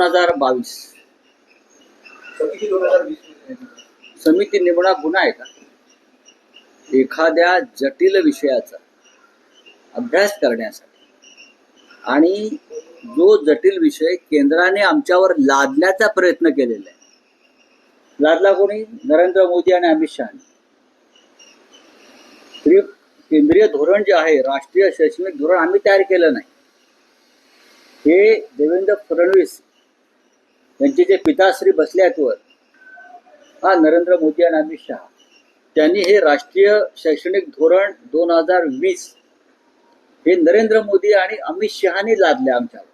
दोन हजार बावीस. समिती नेमणा गुन्हा आहे का? एखाद्या जटिल विषयाचा अभ्यास करण्यासाठी आणि जो जटिल विषय केंद्राने आमच्यावर लादण्याचा प्रयत्न केलेला आहे. लादला कोणी? नरेंद्र मोदी आणि अमित शहानी तरी केंद्रीय धोरण जे आहे राष्ट्रीय शैक्षणिक धोरण आम्ही तयार केलं नाही. हे देवेंद्र फडणवीस त्यांचे जे पिताश्री बसले आहेत वर हा नरेंद्र मोदी आणि अमित शहा. त्यांनी हे राष्ट्रीय शैक्षणिक धोरण दोन हजार वीस हे नरेंद्र मोदी आणि अमित शहाने लादले आमच्यावर.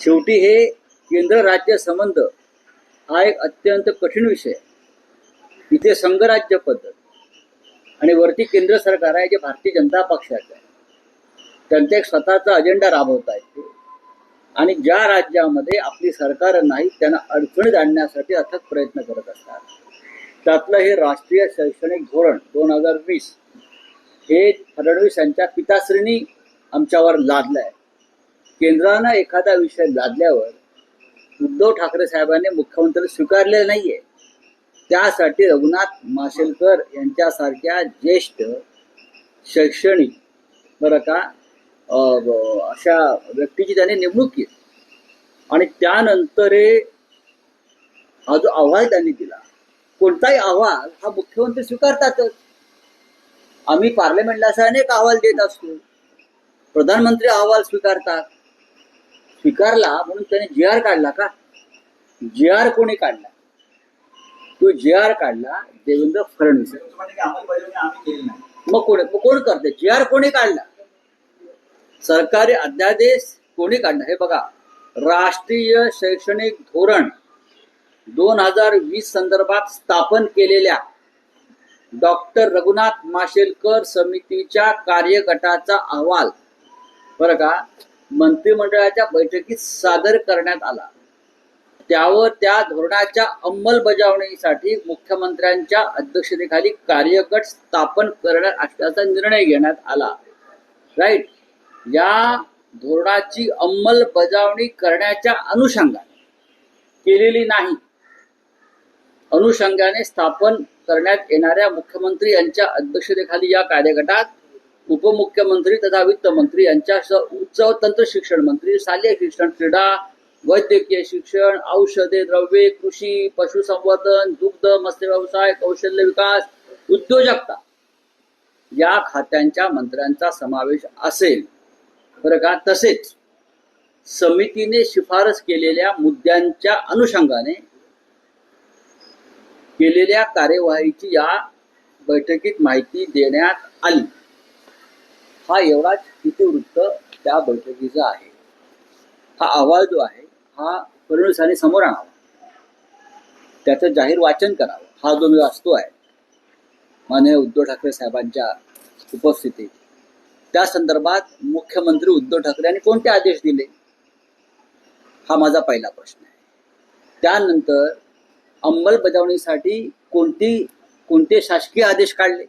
शेवटी हे केंद्र राज्य संबंध हा एक अत्यंत कठीण विषय इथे संघराज्य पद्धत आणि वरती केंद्र सरकार आहे जे भारतीय जनता पक्षाचं आहे. त्यांचा एक स्वतःचा अजेंडा राबवत येते आणि ज्या राज्यामध्ये आपली सरकार नाही त्यांना अडचणीत आणण्यासाठी अथक प्रयत्न करत असतात. त्यातलं हे राष्ट्रीय शैक्षणिक धोरण दोन हजार वीस हे फडणवीस यांच्या पिताश्रीनी आमच्यावर लादलं आहे केंद्रानं एखादा विषय लादल्यावर उद्धव ठाकरे साहेबांनी मुख्यमंत्री स्वीकारलेलं नाहीये. त्यासाठी रघुनाथ माशेलकर यांच्यासारख्या ज्येष्ठ शैक्षणिक बरं का अशा व्यक्तीची त्यांनी नेमणूक केली. आणि त्यानंतर हे जो अहवाल त्यांनी दिला कोणताही अहवाल हा मुख्यमंत्री स्वीकारतातच. आम्ही पार्लमेंटला असा अनेक अहवाल देत असतो. प्रधानमंत्री अहवाल स्वीकारतात. स्वीकारला म्हणून त्याने जी आर काढला का? जी आर कोणी काढला? तो जी आर काढला देवेंद्र फडणवीस. मग कोणी मग कोण करते? जी आर कोणी काढला? सरकारी अध्यादेश कोणी काढला हे बघा राष्ट्रीय शैक्षणिक धोरण दोन हजार वीस संदर्भात स्थापन केलेल्या डॉक्टर रघुनाथ माशेलकर समितीच्या कार्यगटाचा अहवाल बरं का मंत्रिमंडळाच्या बैठकीत सादर करण्यात आला. त्यावर त्या धोरणाच्या अंमलबजावणीसाठी मुख्यमंत्र्यांच्या अध्यक्षतेखाली कार्यगट स्थापन करण्यात असल्याचा निर्णय घेण्यात आला. राईट या धोरणाची अंमलबजावणी करण्याच्या अनुषंगाने केलेली नाही. अनुषंगाने स्थापन करण्यात येणाऱ्या मुख्यमंत्री यांच्या अध्यक्षतेखाली या कार्यगटात उपमुख्यमंत्री तथा वित्त मंत्री यांच्या उच्च तंत्र शिक्षण मंत्री शालेय शिक्षण क्रीडा वैद्यकीय शिक्षण औषधे द्रव्ये कृषी पशुसंवर्धन दुग्ध मत्स्य व्यवसाय कौशल्य विकास उद्योजकता या खात्यांच्या मंत्र्यांचा समावेश असेल. बरं का? तसेच समितीने शिफारस केलेल्या मुद्द्यांच्या अनुषंगाने केलेल्या कार्यवाहीची या बैठकीत माहिती देण्यात आली. हा एवढाच इतिवृत्त त्या बैठकीचा आहे. हा अहवाल जो आहे हा फडणवीसांनी समोर आणावा. त्याचं जाहीर वाचन करावं. हा जो मी वाचतो आहे माननीय उद्धव ठाकरे साहेबांच्या उपस्थितीत. त्या संदर्भात मुख्यमंत्री उद्धव ठाकरे यांनी कोणते आदेश दिले? हा माझा पहिला प्रश्न आहे. त्यानंतर अंमलबजावणीसाठी कोणती कोणते शासकीय आदेश काढले?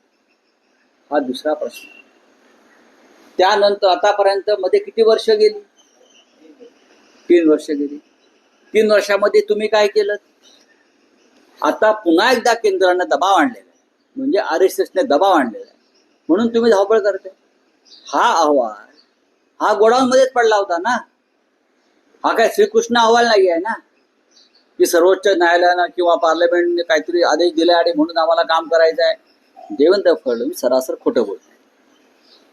हा दुसरा प्रश्न. त्यानंतर आतापर्यंत मध्ये किती वर्ष गेली? तीन वर्ष गेली. तीन वर्षामध्ये तुम्ही काय केलं? आता पुन्हा एकदा केंद्रानं दबाव आणलेला आहे. म्हणजे आर एस एसने दबाव आणलेला आहे. म्हणून तुम्ही धावपळ करते हा अहवाल. हा गोडाऊन मध्येच पडला होता ना? हा काय श्रीकृष्ण अहवाल नाही आहे ना? की सर्वोच्च न्यायालयानं किंवा पार्लमेंटने काहीतरी आदेश दिले आणि म्हणून आम्हाला काम करायचं आहे देवेंद्र फडणवीस सरासर खोटं बोलत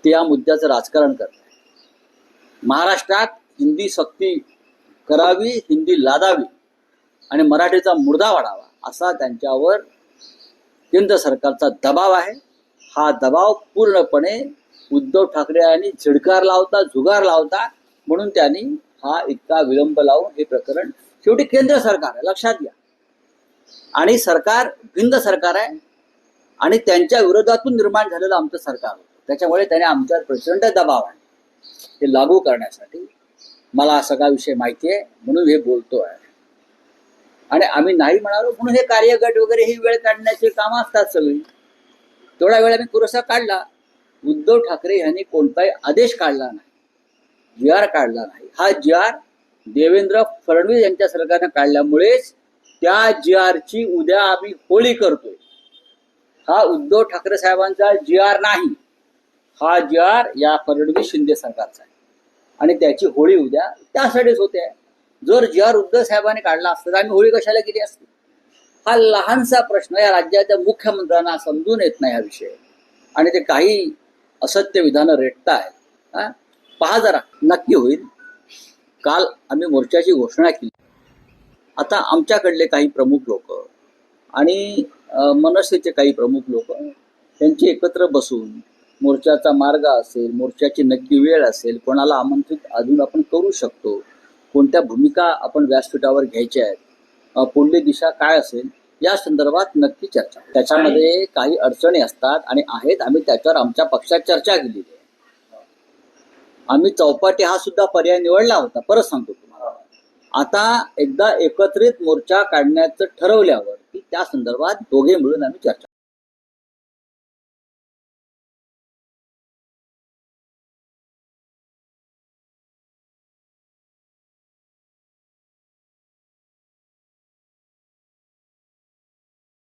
ते या मुद्द्याचं राजकारण करत महाराष्ट्रात हिंदी सक्ती करावी हिंदी लादावी आणि मराठीचा मुर्दा वाढावा असा त्यांच्यावर केंद्र सरकारचा दबाव आहे. हा दबाव पूर्णपणे उद्धव ठाकरे यांनी झिडकार लावता जुगार लावता म्हणून त्यांनी हा इतका विलंब लावून हे प्रकरण शेवटी केंद्र सरकार आहे लक्षात घ्या. आणि सरकार भिंद सरकार आहे आणि त्यांच्या विरोधातून निर्माण झालेलं आमचं सरकार त्याच्यामुळे त्याने आमच्यावर प्रचंड दबाव आहे हे लागू करण्यासाठी मला सगळा विषय माहिती आहे म्हणून हे बोलतो आहे आणि आम्ही नाही म्हणालो म्हणून हे कार्यगट वगैरे ही वेळ काढण्याची कामं असतात सगळी. तेवढा वेळ आम्ही पुरस्कार काढला. उद्धव ठाकरे यांनी कोणताही आदेश काढला नाही. जी आर काढला नाही. हा जी आर देवेंद्र फडणवीस यांच्या सरकारनं काढल्यामुळेच त्या जी आरची उद्या आम्ही होळी करतोय. हा उद्धव ठाकरे साहेबांचा जी आर नाही. हा जी आर या फडणवीस शिंदे सरकारचा आहे. आणि त्याची होळी उद्या त्यासाठीच होते. जर जी आर उद्धव साहेबांनी काढला असता तर आम्ही होळी कशाला केली असती? हा लहानसा प्रश्न या राज्याच्या मुख्यमंत्र्यांना समजून येत नाही हा विषय. आणि ते काही असत्य विधानं रेटतायत हा? पहा जरा नक्की होईल काल आम्ही मोर्चाची घोषणा केली आता आमच्याकडले काही प्रमुख लोक आणि मनसेचे काही प्रमुख लोक त्यांची एकत्र बसून मोर्चाचा मार्ग असेल मोर्चाची नक्की वेळ असेल कोणाला आमंत्रित अजून आपण करू शकतो कोणत्या भूमिका आपण व्यासपीठावर घ्यायच्या आहेत पुढली दिशा काय असेल या संदर्भात नक्की चर्चा त्याच्यामध्ये काही अडचणी असतात आणि आहेत. आम्ही त्याच्यावर आमच्या पक्षात चर्चा आहे आम्ही चौपाटी हा सुद्धा पर्याय निवडला होता. परत सांगतो तुम्हाला. आता एकदा एकत्रित मोर्चा काढण्याचं ठरवल्यावर की त्या संदर्भात दोघे मिळून आम्ही चर्चा